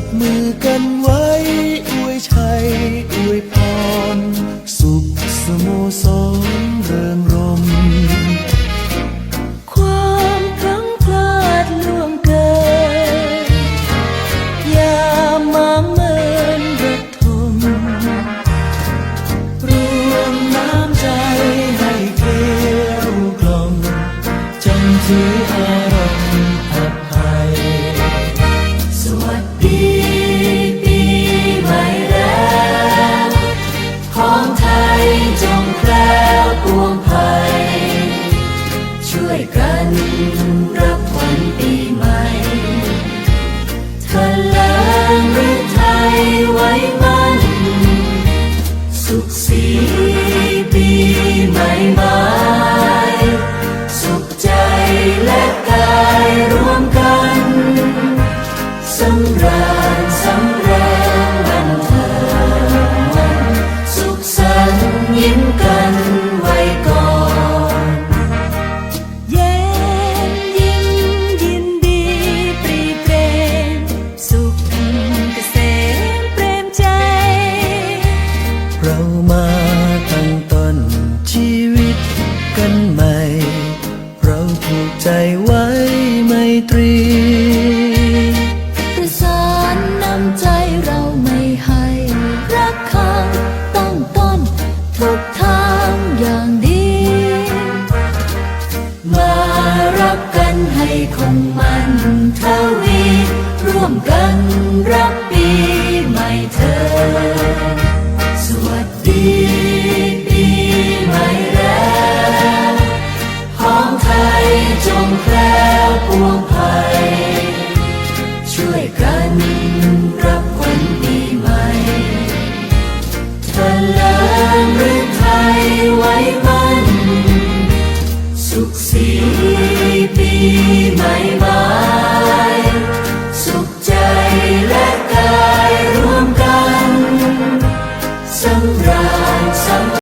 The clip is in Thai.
จับมือกัน แคล้ปวงภัช่วยกันรับวัญปีใหม่ทะเลหรืไทยไว้มั่น สุขสีปีใหม่มา สุขใจและกายรวมกันสำราูกใจไว้ไม่ตรีประสานน้ำใจเราไม่ให้ รักคางตั้งต้น ทุกทางอย่างดี มารักกันให้คงมันเทวี ร่วมกันรัก 不忘。